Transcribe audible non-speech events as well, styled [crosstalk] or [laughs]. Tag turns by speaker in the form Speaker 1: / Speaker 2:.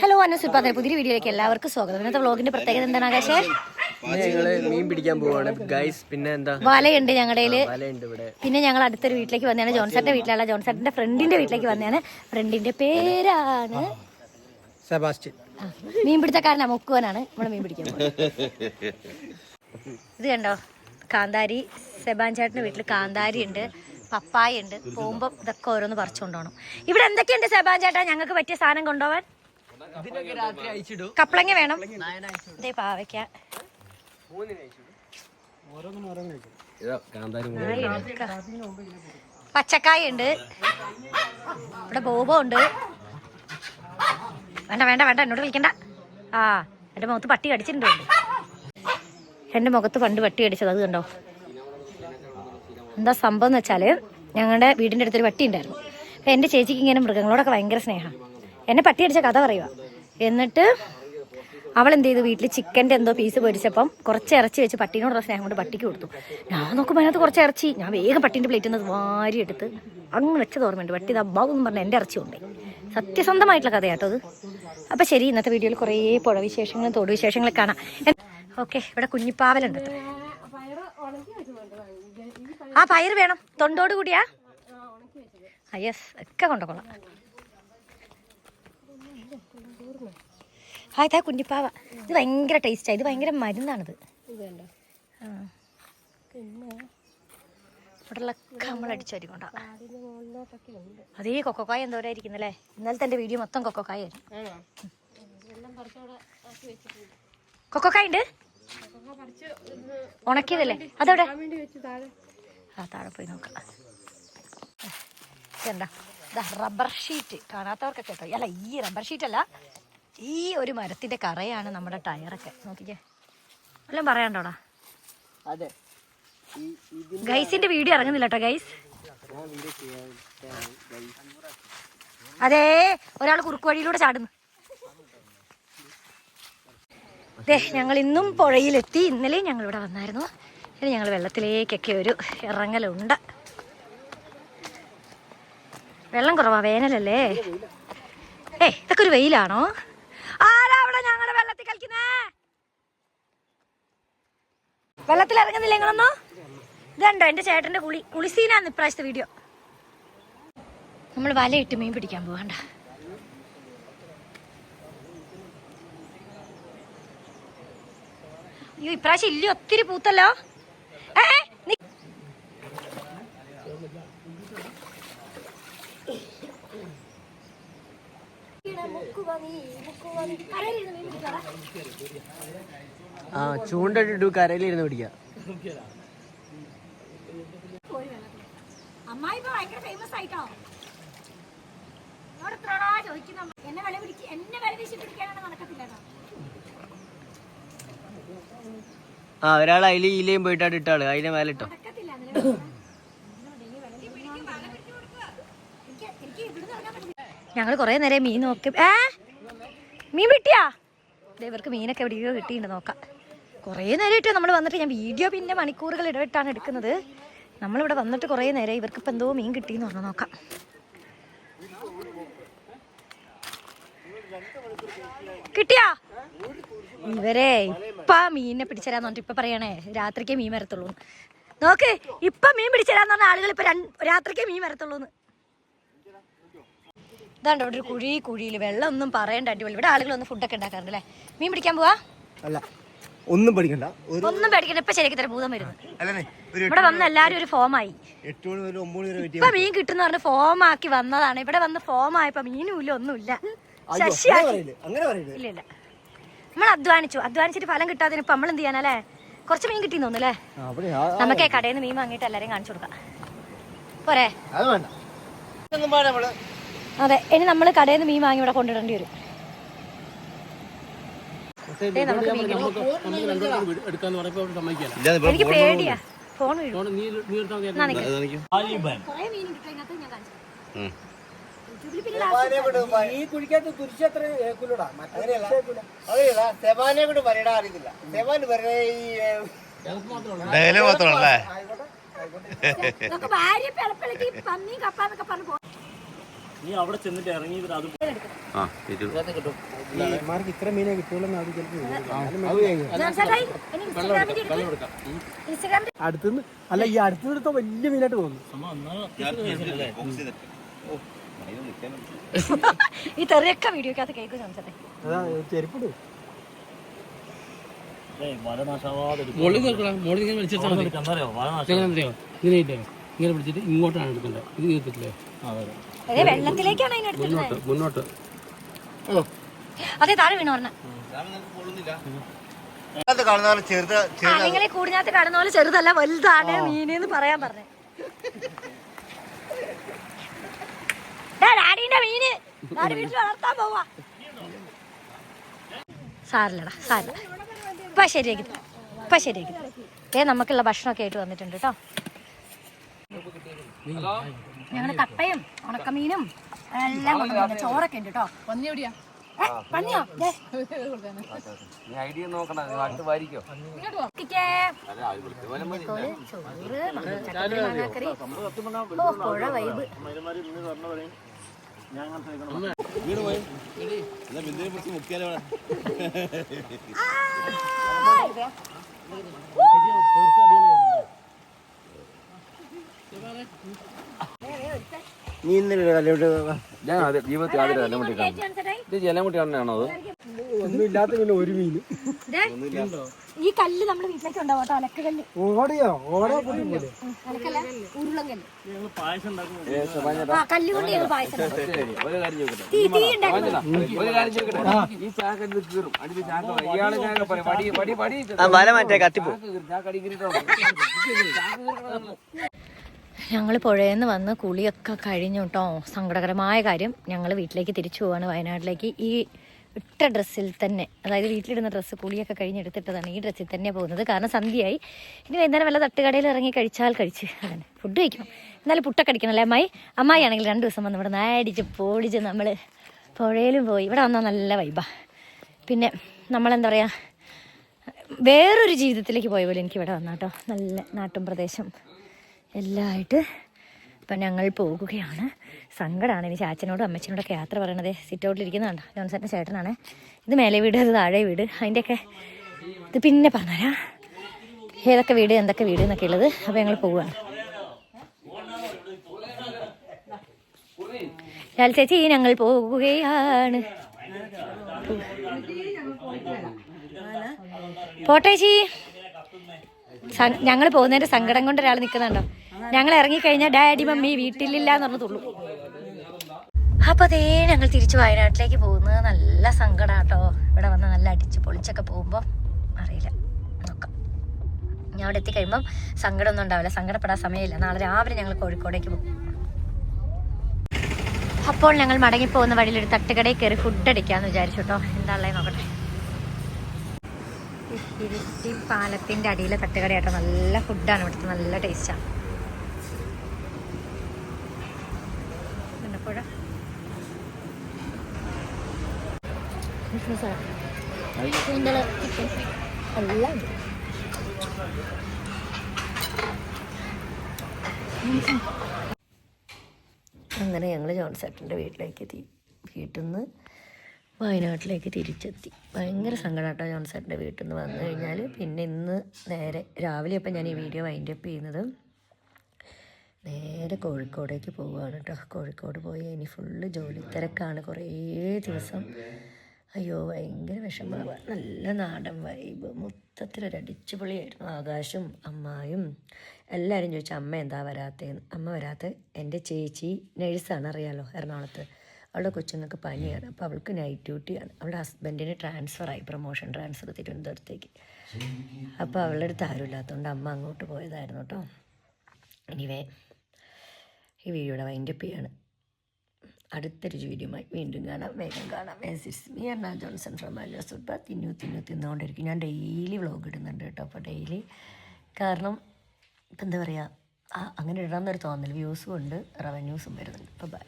Speaker 1: Hello അനസുൽപാദന പുതിയ വീഡിയോയിലേക്ക് എല്ലാവർക്കും സ്വാഗതം. ഇന്നത്തെ വ്ളോഗിന്റെ പ്രത്യേകത എന്താണ് ആകാശേ?
Speaker 2: ഞങ്ങൾ മീൻ പിടിക്കാൻ പോവാണ്. ഗൈസ് പിന്നെ എന്താ?
Speaker 1: വലയുണ്ട് ഞങ്ങളുടെ പിന്നെ ഞങ്ങൾ അടുത്തൊരു വീട്ടിലേക്ക് വന്നതാണ്. ജോൺസന്റെ വീട്ടിലല്ല ജോൺസന്റെ ഫ്രണ്ടിന്റെ വീട്ടിലേക്ക് വന്നതാണ്. ഫ്രണ്ടിന്റെ പേരാണ്.
Speaker 2: സെബാസ്റ്റ്യൻ.
Speaker 1: മീൻ പിടുത്തക്കാരനാ മുക്കുവനാണ്. നമ്മൾ മീൻ പിടിക്കാൻ. ഇത് കണ്ടോ? കാന്താരി. സെബാൻ ചേട്ടന്റെ വീട്ടിൽ കാന്താരി ഉണ്ട്. പപ്പായ ഉണ്ട് പോകുമ്പോ ഇതൊക്കെ ഓരോന്ന് പറിച്ചുകൊണ്ടോണം ഇവിടെ എന്തൊക്കെയുണ്ട് സെബാൻ ചേട്ടാ? ഞങ്ങൾക്ക് പറ്റിയ സാധനം കൊണ്ടുപോവാൻ?
Speaker 2: ഇതിനൊക്കെ രാത്രി അയച്ചിടൂ.
Speaker 1: കപ്പളങ്ങ വേണം. ഇതേ പാവയ്ക്ക.
Speaker 2: കാന്താരി
Speaker 1: പച്ചക്കായ ഉണ്ട് ഇവിടെ ബോബോ ഉണ്ട് വേണ്ട വേണ്ട വേണ്ട. എന്നോട് വിളിക്കണ്ട. ആ എന്റെ മുഖത്ത് പട്ടി കടിച്ചിട്ടുണ്ട്. എന്റെ മുഖത്ത് പണ്ട് പട്ടി കടിച്ചത്. അത് കണ്ടോ? എന്താ സംഭവം എന്ന് വെച്ചാൽ ഞങ്ങളുടെ വീടിന്റെ അടുത്തൊരു പട്ടി ഉണ്ടായിരുന്നു. അപ്പം എന്റെ ചേച്ചിക്ക് ഇങ്ങനെ മൃഗങ്ങളോടൊക്കെ ഭയങ്കര സ്നേഹം. എന്നെ പട്ടി അടിച്ച കഥ പറയുക എന്നിട്ട് അവൾ എന്ത് ചെയ്തു? വീട്ടിൽ ചിക്കന്റെ എന്തോ പീസ് പൊരിച്ചപ്പം കുറച്ച് ഇറച്ചി വെച്ച് പട്ടീനോടുള്ള സ്നേഹം കൊണ്ട് പട്ടിക്ക് കൊടുത്തു. ഞാൻ നോക്കുമ്പോൾ അതിനകത്ത് കുറച്ച് ഇറച്ചി. ഞാൻ വേഗം പട്ടീന്റെ പ്ലേറ്റിൽ നിന്ന് വാരി എടുത്ത് അങ്ങ് വെച്ചത് ഓർമ്മയുണ്ട്. പട്ടി ദബ്ബാവും എന്ന് പറഞ്ഞ എന്റെ ഇറച്ചി കൊണ്ടേ സത്യസന്ധമായിട്ടുള്ള കഥയാട്ടോ അത്. അപ്പം ശരി ഇന്നത്തെ വീഡിയോയിൽ കുറേ പുഴവിശേഷങ്ങളും തോടുവിശേഷങ്ങളും തോട് വിശേഷങ്ങളും കാണാം ഓക്കെ ഇവിടെ കുഞ്ഞിപ്പാവലുണ്ട്. ആ പയർ വേണം. തൊണ്ടോട് കൂടിയാ? യെസ് ഒക്കെ കൊണ്ടുകൊള്ളാം ആ ഇതാ കുഞ്ഞിപ്പാവ. ഇത് ഭയങ്കര ടേസ്റ്റാണ് ഇത് ഭയങ്കര മരുന്നാണിത്. ഇവിടെയുള്ളൊക്കെ നമ്മൾ അടിച്ചു വരികൊണ്ട അതേ കൊക്കോക്കായ എന്തോരായിരിക്കുന്നല്ലേ ഇന്നലത്തെ എന്റെ വീഡിയോ മൊത്തം കൊക്കോക്കായ കൊക്കോക്കായ ഉണ്ട്? ഉണക്കിയതല്ലേ? അതെവിടെ? ആ താഴെ പോയി നോക്കാം എന്താ ഇതാ റബ്ബർ ഷീറ്റ് കാണാത്തവർക്കൊക്കെ കേട്ടോ അല്ല ഈ റബ്ബർ അല്ല ഈ ഒരു മരത്തിന്റെ കറയാണ് നമ്മുടെ ടയറൊക്കെ നോക്കിക്കേ എല്ലാം പറയാണ്ടോടാ
Speaker 2: അതെ
Speaker 1: ഗൈസിന്റെ വീഡിയോ ഇറങ്ങുന്നില്ല കേട്ടോ ഗൈസ്
Speaker 2: അതെ
Speaker 1: അതേ ഒരാൾ കുറുക്കുവഴിയിലൂടെ ചാടുന്നു ദേ ഞങ്ങൾ ഇന്നും പുഴയിലെത്തി ഇന്നലെയും ഞങ്ങൾ ഇവിടെ വന്നായിരുന്നു ഇനി ഞങ്ങൾ വെള്ളത്തിലേക്കൊക്കെ ഒരു ഇറങ്ങലുണ്ട്. വെള്ളം കുറവാ വേനലല്ലേ? ഏ ഇതൊക്കെ ഒരു വെയിലാണോ? ആരാ അവിടെ ഞങ്ങളുടെ വെള്ളത്തിൽ കളിക്കുന്നേ? വെള്ളത്തിൽ ഇറങ്ങുന്നില്ല നിങ്ങളൊന്നോ? ഇതുണ്ടോ എന്റെ ചേട്ടന്റെ കുളി കുളിസീനാന്ന് ഇപ്രാവശ്യത്തെ വീഡിയോ. നമ്മൾ വലയിട്ട് മീൻ പിടിക്കാൻ പോകണ്ട അയ്യോ ഇപ്രാവശ്യം ഇല്ല ഒത്തിരി പൂത്തല്ലോ ഏ നി-
Speaker 2: ആ ചൂണ്ടിട്ടു കരയിലിരുന്ന് പിടിക്കാം.
Speaker 1: അമ്മായി ഇപ്പൊ ഭയങ്കര ഫേമസ് ആയിട്ടോ? എന്നോട് ചോദിക്കുന്ന. എന്നെ വില പിടിച്ച് എന്നെ വില വീശി പിടിക്കാനാണ് നടക്കത്തില്ല കേട്ടോ.
Speaker 2: ആ ഒരാൾ അതിൽ ഈലയും പോയിട്ടാണ് ഇട്ടാൾ. അതിന്റെ മേലെ ഇട്ടോ.
Speaker 1: ഞങ്ങൾ കൊറേ ഞങ്ങൾ കുറേ നേരം മീൻ നോക്കി ഏ? മീൻ കിട്ടിയാ ഇവർക്ക് മീനൊക്കെ എവിടെയോ കിട്ടിയിട്ടുണ്ട് നോക്കാം. കുറേ നേരമായിട്ട് നമ്മൾ വന്നിട്ട്. ഞാൻ വീഡിയോ പിന്നെ മണിക്കൂറുകൾ ഇടവിട്ടാണ് എടുക്കുന്നത്. നമ്മളിവിടെ വന്നിട്ട് കുറേ നേരം ഇവർക്ക് എന്തോ മീൻ കിട്ടിയെന്ന് പറഞ്ഞു നോക്കാം. കിട്ടിയാ? ഇവരെ ഇപ്പ മീനിനെ പിടിച്ചരാന്ന് പറഞ്ഞിട്ട് ഇപ്പൊ പറയണേ രാത്രിക്കേ മീൻ വരത്തുള്ളൂ നോക്ക് ഇപ്പൊ മീൻ പിടിച്ചരാന്ന് പറഞ്ഞ ആളുകൾ ഇപ്പൊ രാത്രിക്കേ മീൻ വരത്തുള്ളൂ ഇതാണ്ട് ഇവിടെ ഒരു കുഴി കുഴിയിൽ വെള്ളം ഒന്നും പറയണ്ട അടിപൊളി. ഇവിടെ ആളുകൾ ഒന്ന് ഫുഡൊക്കെ ഉണ്ടാക്കാറുണ്ട് അല്ലേ? മീൻ പിടിക്കാൻ പോവാ?
Speaker 3: അല്ല ഒന്നും പഠിക്കണ്ട
Speaker 1: ഒന്നും പഠിക്കണ്ട ഇപ്പൊ ശരിക്കും തരാം. ഭൂതം വരുന്നു. ഇവിടെ വന്ന് എല്ലാരും ഒരു ഫോം
Speaker 3: ആയി. മണി മുതൽ ഒമ്പത് മണി വരെ വെയിറ്റ്
Speaker 1: ഇപ്പൊ മീൻ കിട്ടുന്ന പറഞ്ഞ് ഫോം ആക്കി വന്നതാണ്. ഇവിടെ വന്ന് ഫോം ആയപ്പോ മീനും ഇല്ല ഒന്നുമില്ല. ഇല്ല ഇല്ല. നമ്മൾ അധ്വാനിച്ചു. അധ്വാനിച്ചിട്ട് ഫലം കിട്ടാതിന് ഇപ്പൊ നമ്മൾ എന്ത് ചെയ്യാനല്ലേ കുറച്ച് മീൻ കിട്ടി തോന്നുന്നു
Speaker 3: അല്ലേ? അവിടെ ആ-
Speaker 1: നമുക്കേ കടയിൽ നിന്ന് മീൻ വാങ്ങിയിട്ട് എല്ലാരെയും കാണിച്ചു കൊടുക്കാം. പോരെ?
Speaker 3: അത്
Speaker 1: ഇനി നമ്മൾ കടയിൽ നിന്ന് മീൻ വാങ്ങി ഇവിടെ കൊണ്ടിടേണ്ടി വരും. ദേ നമുക്ക് മീൻ കിട്ടി. എനിക്ക് പേടിയാ. ഫോൺ
Speaker 3: ഈ കുഴിക്കകത്ത് കുരിശ് അത്ര ഏൽക്കൂലടാ അങ്ങനെയല്ല. അറിയില്ല സെബാനെ കൊണ്ട് പറയടാ അറിയത്തില്ല. സെബാൻ പറഞ്ഞ ഈ ഏ,
Speaker 4: ഡയലേ മാത്രമല്ലേ
Speaker 3: ആയിക്കോട്ടെ ആയിക്കോട്ടെ.
Speaker 1: ഇതൊക്കെ ഭാര്യ പിളപ്പിളക്കി പന്നി കപ്പാന്നൊക്കെ പറഞ്ഞു
Speaker 5: നീ അവിടെ ചെന്നിട്ട് അത്
Speaker 4: ആ
Speaker 3: ഇത്ര മീനെ കിട്ടുള്ളൂ അടുത്തുനിന്ന് അല്ല ഈ അടുത്തുനിന്ന് എടുത്ത വലിയ മീനായിട്ട് തോന്നുന്നു. [laughs]
Speaker 1: ഈ തെറിയൊക്കെ വീഡിയോക്കകത്ത് കേൾക്കും
Speaker 3: ചെരുപ്പിടും.
Speaker 6: ഇങ്ങനെ പിടിച്ചിട്ട് ഇങ്ങോട്ടാണ് എടുക്കേണ്ടത്? ഇത് ചെയ്തിട്ടില്ലേ
Speaker 5: അതെ
Speaker 1: വെള്ളത്തിലേക്കാണ് അതിനെടുത്തിരുന്നത്
Speaker 6: മുന്നോട്ട്
Speaker 1: അതെ താഴെ വീണു പറഞ്ഞ നിങ്ങളെ കൂടിനകത്ത് കാണുന്ന പോലെ ചെറുതല്ല വലുതാണ് മീനെന്ന് പറയാൻ പറഞ്ഞേ. ഡാഡിന്റെ മീന്. ഡാഡി വീട്ടിൽ വളർത്താൻ പോവാ. സാറില്ലടാ സാറില്ല ഇപ്പൊ ശരിയാക്കി. ഇപ്പൊ ശരിയാക്കി ഏ നമുക്കുള്ള ഭക്ഷണമൊക്കെ ആയിട്ട് വന്നിട്ടുണ്ട് കേട്ടോ. ഞങ്ങൾ കട്ടയും ഉണക്കമീനും എല്ലാം കൊണ്ടുവന്നു ചോറൊക്കെ ഉണ്ട് കേട്ടോ ഏ, പന്നിയോ? ദേ. ഇരിക്കേ. കോൽ, ചോറ്, ചക്കക്കുരു, മാങ്ങാക്കറി. ഓ, പുഴ വൈബ്.
Speaker 3: നീ ഇന്നലെ കല്ലോട്ട്
Speaker 4: ഞാൻ ആദ്യം ജീവിതത്തിൽ ആദ്യം ജലമുട്ടി
Speaker 1: ചേച്ചി
Speaker 4: ഇത് ജലമുട്ടി അത്?
Speaker 3: പിന്നെ ഒരു
Speaker 1: ഈ കല്ല് നമ്മുടെ വീട്ടിലേക്ക് ഉണ്ടാവും കേട്ടോ അലക്ക്
Speaker 3: ഓടയോ? ഓടാ
Speaker 1: അലക്കല്ല കല്ല്.
Speaker 5: ഞങ്ങൾ പായസം
Speaker 1: തീ
Speaker 4: ഈ ചാക്ക ഇത് കീറും? അടുത്ത ചാക്ക പറയും. ഇയാൾ ചാക്ക പറയും വടി വടി
Speaker 2: ആ വല മാറ്റേ കത്തിപ്പോ.
Speaker 4: കീറിട്ടോ
Speaker 1: ഞങ്ങൾ പുഴയിൽ നിന്ന് വന്ന് കുളിയൊക്കെ കഴിഞ്ഞു കേട്ടോ സങ്കടകരമായ കാര്യം ഞങ്ങൾ വീട്ടിലേക്ക് തിരിച്ചു പോവാണ് വയനാട്ടിലേക്ക്. ഈ ഇട്ട ഡ്രസ്സിൽ തന്നെ അതായത് വീട്ടിലിടുന്ന ഡ്രസ്സ് കുളിയൊക്കെ കഴിഞ്ഞെടുത്തിട്ടതാണ് ഈ ഡ്രസ്സിൽ തന്നെ പോകുന്നത്. കാരണം സന്ധ്യയായി. ഇനി വൈകുന്നേരം വല്ല തട്ടുകടയിൽ ഇറങ്ങി കഴിച്ചാൽ കഴിച്ച്. അതന്നെ ഫുഡ് കഴിക്കണം എന്നാലും പുട്ടൊക്കെ അടിക്കണം അല്ലേ അമ്മായി? അമ്മായി ആണെങ്കിൽ രണ്ട് ദിവസം വന്ന് ഇവിടെ നാടിച്ച് പൊടിച്ച് നമ്മൾ പുഴയിലും പോയി. ഇവിടെ വന്നാൽ നല്ല വൈബാ പിന്നെ നമ്മളെന്താ പറയുക വേറൊരു ജീവിതത്തിലേക്ക് പോയ പോലെ എനിക്ക് ഇവിടെ വന്നാട്ടോ നല്ല നാട്ടും പ്രദേശം. എല്ലാം ആയിട്ട് ഇപ്പം ഞങ്ങൾ പോകുകയാണ്. സങ്കടമാണ് ഇനി ചാച്ചനോടും അമ്മച്ചനോടൊക്കെ യാത്ര പറയണത്. സിറ്റ് ഔട്ടിലിരിക്കുന്നതാണ് ജോൺസന്റെ ചേട്ടനാണ്. ഇത് മേലെ വീട് അത് താഴെ വീട്. അതിന്റെയൊക്കെ ഇത് പിന്നെ പറഞ്ഞുതരാം ഏതൊക്കെ വീട് എന്തൊക്കെ വീട് എന്നൊക്കെ ഉള്ളത്. അപ്പോൾ ഞങ്ങൾ പോവുകയാണ്. ലാൽ ചേച്ചി ഞങ്ങൾ പോകുകയാണ്. പോട്ടേച്ചി ഞങ്ങൾ പോകുന്നതിന്റെ സങ്കടം കൊണ്ട് ഒരാൾ നിൽക്കുന്നുണ്ടോ? ഞങ്ങൾ ഇറങ്ങിക്കഴിഞ്ഞാൽ ഡാഡി മമ്മി വീട്ടിലില്ല എന്ന് പറഞ്ഞു തുള്ളു. അപ്പൊ അതേ ഞങ്ങൾ തിരിച്ചു വയനാട്ടിലേക്ക് പോകുന്നത്. നല്ല സങ്കടാട്ടോ. ഇവിടെ വന്ന് നല്ല അടിച്ച് പൊളിച്ചൊക്കെ പോകുമ്പോൾ അറിയില്ല. നോക്കാം. ഞാൻ അവിടെ എത്തിക്കഴിയുമ്പം സങ്കടമൊന്നും ഉണ്ടാവില്ല. സങ്കടപ്പെടാൻ സമയമില്ല. നാളെ രാവിലെ ഞങ്ങൾ കോഴിക്കോടേക്ക് പോകും. അപ്പോൾ ഞങ്ങൾ മടങ്ങി പോകുന്ന വഴിയിൽ ഒരു തട്ടുകടയിൽ കയറി ഫുഡ് അടിക്കാന്ന് വിചാരിച്ചു കേട്ടോ എന്താണല്ലേ നോക്കട്ടെ. ഈ പാലത്തിന്റെ അടിയിലെ തട്ടുകടയാട്ടോ. നല്ല ഫുഡാണ് ഇവിടുത്തെ നല്ല ടേസ്റ്റാണ് പുഴ ഉണ്ട് അങ്ങനെ ഞങ്ങൾ ജോൺസേട്ടന്റെ വീട്ടിലേക്ക് എത്തി. വീട്ടിൽ നിന്ന് വയനാട്ടിലേക്ക് തിരിച്ചെത്തി. ഭയങ്കര സങ്കടമാട്ടോ ജോൺസേട്ടന്റെ വീട്ടിൽ നിന്ന് വന്നു കഴിഞ്ഞാൽ പിന്നെ ഇന്ന് നേരെ രാവിലെ അപ്പം ഞാൻ ഈ വീഡിയോ വൈൻഡ് അപ്പ് ചെയ്യുന്നത് നേരെ കോഴിക്കോടേക്ക് പോവുകയാണ് കേട്ടോ. കോഴിക്കോട് പോയി ഇനി ഫുള്ള് ജോലി തിരക്കാണ് കുറേ ദിവസം. അയ്യോ ഭയങ്കര വിഷമമാണ് നല്ല നാടൻ വൈബ് മൊത്തത്തിലൊരു അടിച്ചുപൊളിയായിരുന്നു ആകാശും അമ്മായും. എല്ലാവരും ചോദിച്ചു അമ്മ എന്താ വരാത്തതെന്ന് അമ്മ വരാത്ത എന്റെ ചേച്ചി നഴ്സാണ് അറിയാലോ എറണാകുളത്ത്. അവളുടെ കൊച്ചുങ്ങൾക്ക് പനിയാണ്. അപ്പോൾ അവൾക്ക് നൈറ്റ് ഡ്യൂട്ടിയാണ് അവളുടെ ഹസ്ബൻഡിന് ട്രാൻസ്ഫറായി പ്രൊമോഷൻ ട്രാൻസ്ഫർ തിരുവനന്തപുരത്തേക്ക്. അപ്പോൾ അവളുടെ അടുത്ത് ആരും ഇല്ലാത്തതുകൊണ്ട് അമ്മ അങ്ങോട്ട് പോയതായിരുന്നു കേട്ടോ ഇനിവേ ഈ വീഡിയോയുടെ വൈൻഡപ്പ് ചെയ്യാണ്. അടുത്തൊരു വീഡിയോയുമായി വീണ്ടും കാണാം. വേഗം കാണാം. It's me Anna Johnson from അല്ല സുബ തിന്നു തിന്നു തിന്നുകൊണ്ടിരിക്കും ഞാൻ ഡെയിലി വ്ളോഗ് ഇടുന്നുണ്ട് കേട്ടോ. അപ്പോൾ ഡെയിലി കാരണം ഇപ്പം എന്താ പറയുക അങ്ങനെ ഇടാമെന്നൊരു തോന്നൽ വ്യൂസും ഉണ്ട് റവന്യൂസും വരുന്നുണ്ട്. അപ്പോൾ ബൈ